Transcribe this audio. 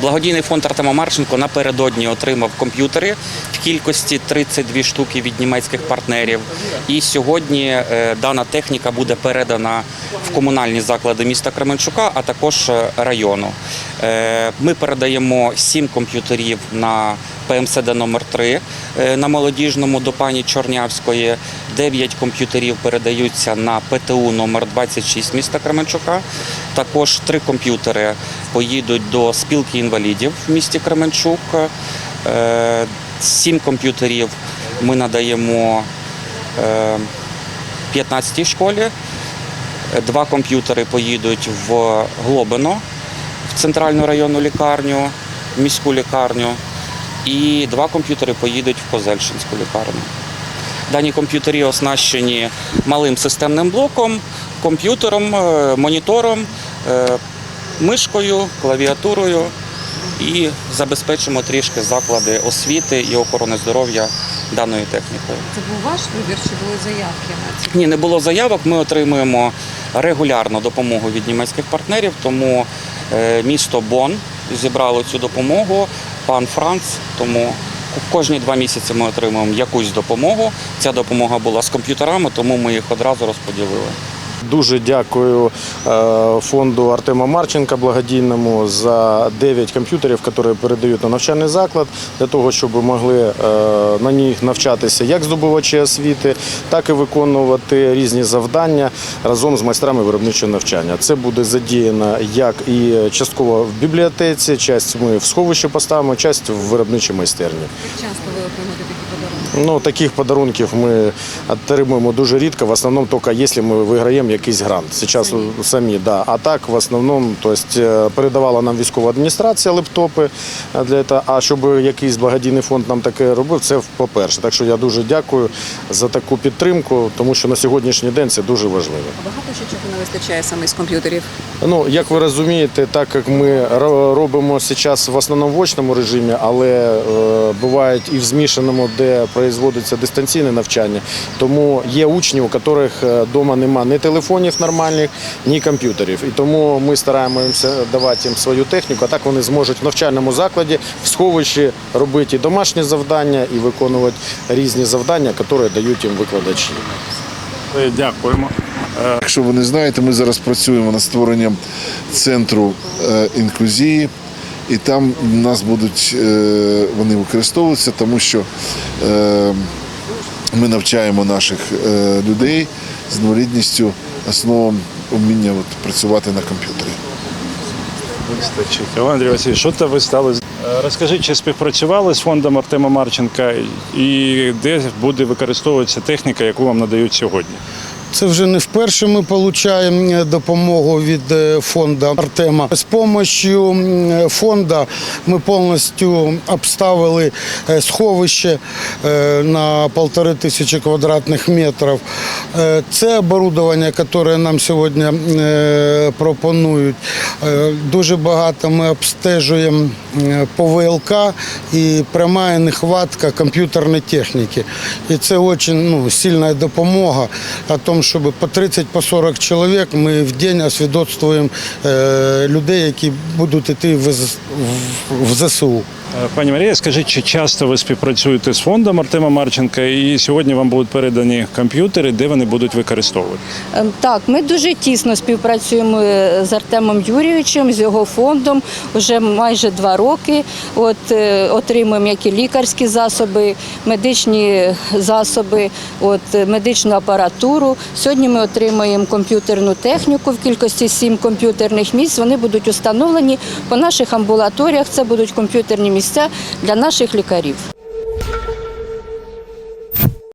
Благодійний фонд Артема Марченко напередодні отримав комп'ютери в кількості 32 штуки від німецьких партнерів. І сьогодні е, дана техніка буде передана в комунальні заклади міста Кременчука, а також е, району. Е, Ми передаємо 7 комп'ютерів на ПМСД номер 3 е, на молодіжному до пані Чорнявської. 9 комп'ютерів передаються на ПТУ номер 26 міста Кременчука. Також 3 комп'ютери поїдуть до спілки інвалідів в місті Кременчук. 7 комп'ютерів ми надаємо е, 15-й школі. Два комп'ютери поїдуть в Глобино, в центральну районну лікарню, в міську лікарню, і два комп'ютери поїдуть в Козельщинську лікарню. Дані комп'ютери оснащені малим системним блоком, комп'ютером, е, монітором, е, мишкою, клавіатурою і забезпечимо трішки заклади освіти і охорони здоров'я даною технікою. Це був ваш вибір чи були заявки на ці? Ні, не було заявок. Ми отримуємо регулярно допомогу від німецьких партнерів, тому е, місто Бон зібрало цю допомогу, пан Франц. Тому кожні два місяці ми отримуємо якусь допомогу. Ця допомога була з комп'ютерами, тому ми їх одразу розподілили. Дуже дякую е, фонду Артема Марченка благодійному за 9 комп'ютерів, які передають на навчальний заклад, для того, щоб могли е, на них навчатися як здобувачі освіти, так і виконувати різні завдання разом з майстрами виробничого навчання. Це буде задіяно як і частково в бібліотеці, часть ми в сховищі поставимо, часть в виробничій майстерні. Часто ви отримуєте такі подарунки? Ну, таких подарунків ми отримуємо дуже рідко, в основному тільки якщо ми виграємо якийсь грант. Зараз самі, самі да. А так в основному, то есть, е, передавала нам військова адміністрація лептопи е, для того, а щоб якийсь благодійний фонд нам таке робив, це по-перше. Так що я дуже дякую за таку підтримку, тому що на сьогоднішній день це дуже важливо. А Багато ще чого не вистачає саме з комп'ютерів. Ну, як ви розумієте, так як ми робимо зараз в основному в очному режимі, але е, бувають і в змішаному, де производиться дистанційне навчання. Тому є учні, у яких вдома немає ні телефонів нормальних, ні комп'ютерів. І тому ми стараємося давати їм свою техніку, а так вони зможуть в навчальному закладі, в сховищі робити і домашні завдання, і виконувати різні завдання, які дають їм викладачі. Е, Дякуємо. Якщо ви не знаєте, ми зараз працюємо над створенням центру е, інклюзії, і там в нас будуть е, вони використовуватися, тому що е, ми навчаємо наших е, людей з інвалідністю основам вміння от, працювати на комп'ютері. Вистачить. Олексій Васильович, що то ви стали? Розкажіть, чи співпрацювали з фондом Артема Марченка і де буде використовуватися техніка, яку вам надають сьогодні? Це вже не вперше ми отримуємо допомогу від е, фонду Артема. З допомогою фонду ми повністю обставили е, сховище е, на полтори тисячі квадратних метрів. Е, Це оборудовання, яке нам сьогодні е, пропонують. Е, Дуже багато ми обстежуємо е, по ВЛК і пряма нехватка комп'ютерної техніки. І це дуже ну, сильна допомога о том, щоб по 30-40 чоловік ми в день освідоцтвуємо е, людей, які будуть йти в ЗСУ. Е, Пані Марія, скажіть, чи часто ви співпрацюєте з фондом Артема Марченка і сьогодні вам будуть передані комп'ютери, де вони будуть використовувати? Ем, Так, ми дуже тісно співпрацюємо е, з Артемом Юрійовичем, з його фондом вже майже два роки. От е, отримуємо як і лікарські засоби, медичні засоби, от е, медичну апаратуру. Сьогодні ми отримуємо комп'ютерну техніку в кількості сім комп'ютерних місць. Вони будуть установлені по наших амбулаторіях. Це будуть комп'ютерні місця для наших лікарів.